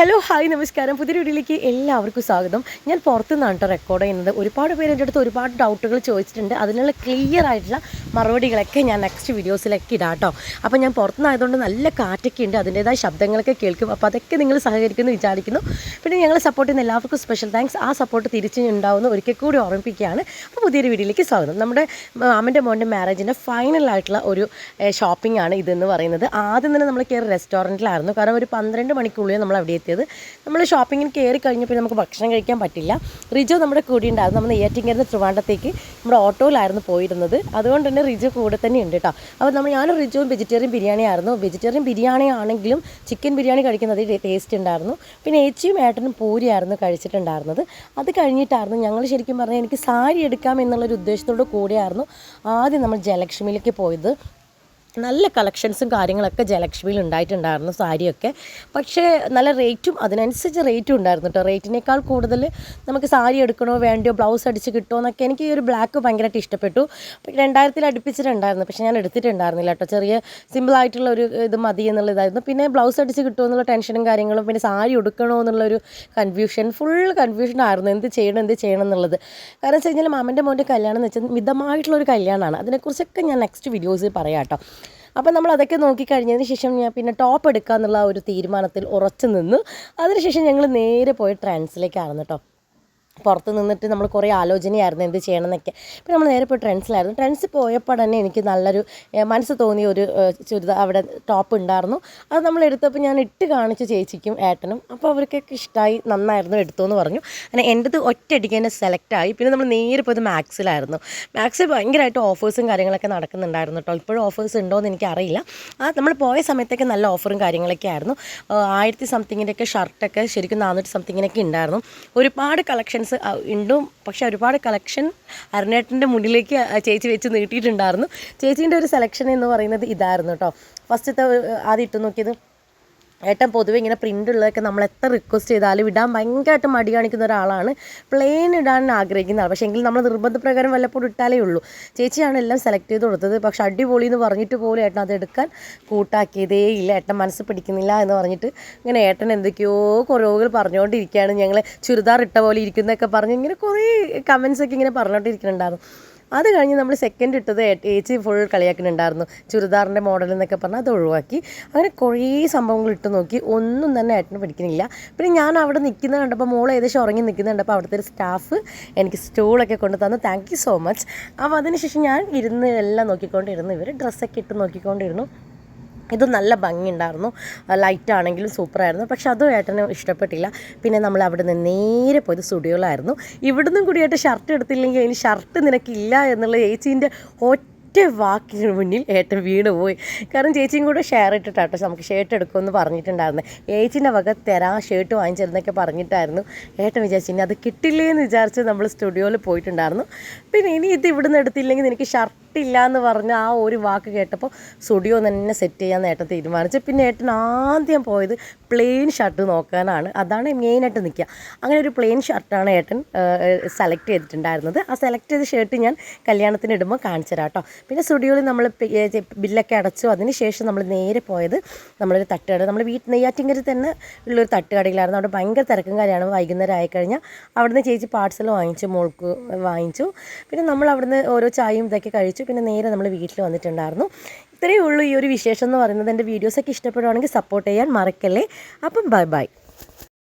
Hello hi നമസ്കാരം. പുതിയ വീഡിയോയിലേക്ക് എല്ലാവർക്കും സ്വാഗതം. ഞാൻ പുറത്തുനിന്നാണ് കേട്ടോ റെക്കോർഡ് ചെയ്യുന്നത്. ഒരുപാട് പേര് എന്റെ അടുത്ത് ഒരുപാട് ഡൗട്ടുകൾ ചോദിച്ചിട്ടുണ്ട്. അതിനുള്ള ക്ലിയർ ആയിട്ടുള്ള മറുപടികളൊക്കെ ഞാൻ നെക്സ്റ്റ് വീഡിയോസിലൊക്കെ ഇടാം കേട്ടോ അപ്പോൾ ഞാൻ പുറത്തുനിന്നായതുകൊണ്ട് നല്ല കാറ്റൊക്കെ ഉണ്ട്. അതിന്റേതായ ശബ്ദങ്ങളൊക്കെ കേൾക്കും. അപ്പോൾ അതൊക്കെ നിങ്ങൾ സഹകരിക്കുമെന്ന് വിചാരിക്കുന്നു. പിന്നെ ഞങ്ങൾ സപ്പോർട്ട് ചെയ്യുന്ന എല്ലാവർക്കും സ്പെഷ്യൽ താങ്ക്സ് ആ സപ്പോർട്ട് തിരിച്ച് ഉണ്ടാവുന്ന ഒരിക്കൽ കൂടി ഓർമ്മിപ്പിക്കുകയാണ്. അപ്പോൾ പുതിയൊരു വീഡിയോയിലേക്ക് സ്വാഗതം. നമ്മുടെ മാമന്റെ മോന്റെ മാരേജിന്റെ ഫൈനൽ ആയിട്ടുള്ള ഒരു ഷോപ്പിംഗ് ആണ് ഇതെന്ന് പറയുന്നത്. ആദ്യം തന്നെ നമ്മൾ കയറി റെസ്റ്റോറന്റിലായിരുന്നു കാരണം ഒരു പന്ത്രണ്ട് മണിക്കുള്ളിൽ നമ്മൾ അവിടെ എത്തിയത് നമ്മൾ ഷോപ്പിങ്ങിന് കയറി കഴിഞ്ഞപ്പോൾ നമുക്ക് ഭക്ഷണം കഴിക്കാൻ പറ്റില്ല. റിജു നമ്മുടെ കൂടെ ഉണ്ടായിരുന്നു. നമ്മൾ നെയ്യാറ്റിങ്കരുന്ന് ത്രിവാണ്ടത്തേക്ക് നമ്മുടെ ഓട്ടോയിലായിരുന്നു പോയിരുന്നത്. അതുകൊണ്ട് തന്നെ റിജു കൂടെ തന്നെ ഉണ്ട് കേട്ടോ. അപ്പോൾ നമ്മൾ ഞാനും റിജുവും വെജിറ്റേറിയൻ ബിരിയാണി ആയിരുന്നു. വെജിറ്റേറിയൻ ബിരിയാണി ആണെങ്കിലും ചിക്കൻ ബിരിയാണി കഴിക്കുന്നത് ടേസ്റ്റ് ഉണ്ടായിരുന്നു. പിന്നെ ഏച്ചിയും ഏട്ടനും പൂരിയായിരുന്നു കഴിച്ചിട്ടുണ്ടായിരുന്നത്. അത് കഴിഞ്ഞിട്ടായിരുന്നു ഞങ്ങൾ ശരിക്കും പറഞ്ഞാൽ എനിക്ക് സാരി എടുക്കാം എന്നുള്ളൊരു ഉദ്ദേശത്തോടു കൂടിയായിരുന്നു ആദ്യം നമ്മൾ ജലക്ഷ്മിയിലേക്ക് പോയത്. നല്ല കളക്ഷൻസും കാര്യങ്ങളൊക്കെ ജയലക്ഷ്മിയിൽ ഉണ്ടായിട്ടുണ്ടായിരുന്നു സാരിയൊക്കെ. പക്ഷേ നല്ല റേറ്റും അതിനനുസരിച്ച് റേറ്റും ഉണ്ടായിരുന്നു കേട്ടോ. റേറ്റിനേക്കാൾ കൂടുതൽ നമുക്ക് സാരി എടുക്കണോ വേണ്ടയോ ബ്ലൗസ് അടിച്ച് കിട്ടുമോ എന്നൊക്കെ എനിക്ക് ഈ ഒരു ബ്ലാക്ക് ഭയങ്കരമായിട്ട് ഇഷ്ടപ്പെട്ടു. രണ്ടായിരത്തിൽ അടുപ്പിച്ചിട്ടുണ്ടായിരുന്നു. പക്ഷേ ഞാൻ എടുത്തിട്ടുണ്ടായിരുന്നില്ല കേട്ടോ. ചെറിയ സിമ്പിളായിട്ടുള്ള ഒരു ഇത് മതി എന്നുള്ള ഇതായിരുന്നു പിന്നെ ബ്ലൗസ് അടിച്ച് കിട്ടുമോ എന്നുള്ള ടെൻഷനും കാര്യങ്ങളും പിന്നെ സാരി എടുക്കണോ എന്നുള്ളൊരു കൺഫ്യൂഷൻ ഫുൾ കൺഫ്യൂഷൻ ആയിരുന്നു. എന്ത് ചെയ്യണം എന്ത് ചെയ്യണം എന്നുള്ളത്. കാരണം വെച്ച് കഴിഞ്ഞാൽ മാമന്റെ മോന്റെ കല്യാണം എന്ന് വെച്ചാൽ മിതമായിട്ടുള്ളൊരു കല്യാണമാണ്. അതിനെക്കുറിച്ചൊക്കെ ഞാൻ നെക്സ്റ്റ് വീഡിയോസിൽ പറയാം കേട്ടോ. അപ്പം നമ്മൾ അതൊക്കെ നോക്കിക്കഴിഞ്ഞതിന് ശേഷം ഞാൻ പിന്നെ ടോപ്പ് എടുക്കുക എന്നുള്ള ഒരു തീരുമാനത്തിൽ ഉറച്ചു നിന്ന്. അതിനുശേഷം ഞങ്ങൾ നേരെ പോയി ട്രാൻസിലേക്കായിരുന്നു കേട്ടോ. പുറത്ത് നിന്നിട്ട് നമ്മൾ കുറേ ആലോചനയായിരുന്നു എന്ത് ചെയ്യണം എന്നൊക്കെ പിന്നെ നമ്മൾ നേരെ പോയി ട്രെൻഡ്സിലായിരുന്നു ട്രെൻഡ്സ് പോയപ്പോൾ തന്നെ എനിക്ക് നല്ലൊരു മനസ്സ് തോന്നിയ ഒരു ചുരിദാർ അവിടെ ടോപ്പ് ഉണ്ടായിരുന്നു. അത് നമ്മൾ എടുത്തപ്പോൾ ഞാൻ ഇട്ട് കാണിച്ചു ചേച്ചിക്കും ഏട്ടനും. അപ്പോൾ അവർക്കൊക്കെ ഇഷ്ടമായി നന്നായിരുന്നു എടുത്തു എന്ന് പറഞ്ഞു. അങ്ങനെ എന്റെത് ഒറ്റയടിക്ക് തന്നെ സെലക്ട് ആയി. പിന്നെ നമ്മൾ നേരെ പോയത് മാക്സിലായിരുന്നു. മാക്സിൽ ഭയങ്കരമായിട്ട് ഓഫേഴ്സും കാര്യങ്ങളൊക്കെ നടക്കുന്നുണ്ടായിരുന്നു കേട്ടോ. ഇപ്പോഴും ഓഫേഴ്സ് ഉണ്ടോ എന്ന് എനിക്കറിയില്ല. ആ നമ്മൾ പോയ സമയത്തൊക്കെ നല്ല ഓഫറും കാര്യങ്ങളൊക്കെ ആയിരുന്നു. ആയിരത്തി സംതിങ്ങിന്റെയൊക്കെ ഷർട്ടൊക്കെ ശരിക്കും നാനൂറ്റി സംതിങ്ങിനൊക്കെ ഉണ്ടായിരുന്നു. ഒരുപാട് കളക്ഷൻസ് ഉണ്ടും പക്ഷേ ഒരുപാട് കളക്ഷൻ അരുണേട്ടന്റെ മുന്നിലേക്ക് ചേച്ചി വെച്ച് നീട്ടിയിട്ടുണ്ടായിരുന്നു. ചേച്ചീന്റെ ഒരു സെലക്ഷൻ എന്ന് പറയുന്നത് ഇതായിരുന്നു കേട്ടോ. ഫസ്റ്റത്തെ ആദ്യം ഇട്ട് നോക്കിയത് ഏട്ടൻ പൊതുവെ ഇങ്ങനെ പ്രിന്റ് ഉള്ളതൊക്കെ നമ്മൾ എത്ര റിക്വസ്റ്റ് ചെയ്താലും ഇടാൻ ഭയങ്കരമായിട്ട് മടി കാണിക്കുന്ന ഒരാളാണ്. പ്ലെയിൻ ഇടാൻ ആഗ്രഹിക്കുന്ന ആൾ പക്ഷേ എങ്കിൽ നമ്മൾ നിർബന്ധപ്രകാരം വല്ലപ്പോഴും ഇട്ടാലേ ഉള്ളൂ. ചേച്ചിയാണ് എല്ലാം സെലക്ട് ചെയ്ത് കൊടുത്തത്. പക്ഷേ അടിപൊളി എന്ന് പറഞ്ഞിട്ട് പോലും ഏട്ടൻ അത് എടുക്കാൻ കൂട്ടാക്കിയതേ ഇല്ല. ഏട്ടൻ മനസ്സ് പിടിക്കുന്നില്ല എന്ന് പറഞ്ഞിട്ട് ഇങ്ങനെ ഏട്ടൻ എന്തൊക്കെയോ കുറവുകൾ പറഞ്ഞുകൊണ്ടിരിക്കുകയാണ്. ഞങ്ങൾ ചുരിദാർ ഇട്ട പോലെ ഇരിക്കുന്നതൊക്കെ പറഞ്ഞ് ഇങ്ങനെ കുറേ കമൻസൊക്കെ ഇങ്ങനെ പറഞ്ഞുകൊണ്ടിരിക്കുന്നുണ്ടായിരുന്നു. അത് കഴിഞ്ഞ് നമ്മൾ സെക്കൻഡ് ഇട്ടത് ഏച്ചി ഫുൾ കളിയാക്കുന്നുണ്ടായിരുന്നു ചുരിദാറിന്റെ മോഡൽ എന്നൊക്കെ പറഞ്ഞാൽ അത് ഒഴിവാക്കി. അങ്ങനെ കുറേ സംഭവങ്ങൾ ഇട്ട് നോക്കി. ഒന്നും തന്നെ ഏട്ടന് പിടിക്കുന്നില്ല പിന്നെ ഞാൻ അവിടെ നിൽക്കുന്നത് കണ്ടപ്പോൾ മോൾ ഏകദേശം ഉറങ്ങി നിൽക്കുന്നത് കണ്ടപ്പോൾ അവിടുത്തെ ഒരു സ്റ്റാഫ് എനിക്ക് സ്റ്റൂളൊക്കെ കൊണ്ട് തന്നു. താങ്ക് യു സോ മച്ച് അപ്പോൾ അതിനുശേഷം ഞാൻ ഇരുന്ന് എല്ലാം നോക്കിക്കൊണ്ടിരുന്നു. ഇവർ ഡ്രസ്സൊക്കെ ഇട്ട് നോക്കിക്കൊണ്ടിരുന്നു. ഇത് നല്ല ഭംഗിയുണ്ടായിരുന്നു. ലൈറ്റ് ആണെങ്കിലും സൂപ്പറായിരുന്നു. പക്ഷെ അതും ഏട്ടന് ഇഷ്ടപ്പെട്ടില്ല. പിന്നെ നമ്മൾ അവിടെ നിന്ന് നേരെ പോയത് സ്റ്റുഡിയോയിലായിരുന്നു. ഇവിടുന്നും കൂടിയായിട്ട് ഷർട്ട് എടുത്തില്ലെങ്കിൽ അതിന് ഷർട്ട് നിനക്കില്ല എന്നുള്ള ചേച്ചീന്റെ ഒറ്റ വാക്കിന് മുന്നിൽ ഏട്ടൻ വീണ് പോയി. കാരണം ചേച്ചിയും കൂടെ ഷെയർ ഇട്ടിട്ടാട്ടോ നമുക്ക് ഷർട്ട് എടുക്കുമെന്ന് പറഞ്ഞിട്ടുണ്ടായിരുന്നു. ഏച്ചിന്റെ വക തരാ ഷർട്ട് വാങ്ങിച്ചിരുന്നൊക്കെ പറഞ്ഞിട്ടായിരുന്നു. ഏട്ടൻ വിചാരിച്ചു ഇനി അത് കിട്ടില്ലേ എന്ന് വിചാരിച്ച് നമ്മൾ സ്റ്റുഡിയോയിൽ പോയിട്ടുണ്ടായിരുന്നു. പിന്നെ ഇനി ഇത് ഇവിടുന്ന് എടുത്തില്ലെങ്കിൽ നിനക്ക് ഷർട്ട് ഇല്ല എന്ന് പറഞ്ഞ ആ ഒരു വാക്ക് കേട്ടപ്പോൾ സ്റ്റുഡിയോ തന്നെ സെറ്റ് ചെയ്യാൻ ഏട്ടൻ തീരുമാനിച്ചു. പിന്നെ ഏട്ടൻ ആദ്യം പോയത് പ്ലെയിൻ ഷർട്ട് നോക്കാനാണ്. അതാണ് മെയിനായിട്ട് നിൽക്കുക അങ്ങനെ ഒരു പ്ലെയിൻ ഷർട്ടാണ് ഏട്ടൻ സെലക്ട് ചെയ്തിട്ടുണ്ടായിരുന്നത്. ആ സെലക്ട് ചെയ്ത ഷർട്ട് ഞാൻ കല്യാണത്തിന് ഇടുമ്പോൾ കാണിച്ചു തരാം കേട്ടോ പിന്നെ സ്റ്റുഡിയോയിൽ നമ്മൾ ബില്ലൊക്കെ അടച്ചു. അതിന് ശേഷം നമ്മൾ നേരെ പോയത് നമ്മളൊരു തട്ടുകട നമ്മൾ വീട്ടിൽ നെയ്യാറ്റിങ്കരി തന്നെ ഉള്ളൊരു തട്ടുകടയിലായിരുന്നു. അവിടെ ഭയങ്കര തിരക്കും കാര്യമാണ് വൈകുന്നേരം ആയിക്കഴിഞ്ഞാൽ അവിടുന്ന് ചേച്ചി പാർസൽ വാങ്ങിച്ചു മോൾക്ക് വാങ്ങിച്ചു. പിന്നെ നമ്മൾ അവിടുന്ന് ഓരോ ചായയും ഇതൊക്കെ കഴിച്ചു പിന്നെ നേരെ നമ്മൾ വീട്ടിൽ വന്നിട്ടുണ്ടായിരുന്നു. ഇത്രയേ ഉള്ളൂ ഈ ഒരു വിശേഷം എന്ന് പറയുന്നത്. എന്റെ വീഡിയോസൊക്കെ ഇഷ്ടപ്പെടുവാണെങ്കിൽ സപ്പോർട്ട് ചെയ്യാൻ മറക്കല്ലേ? അപ്പം ബൈ ബൈ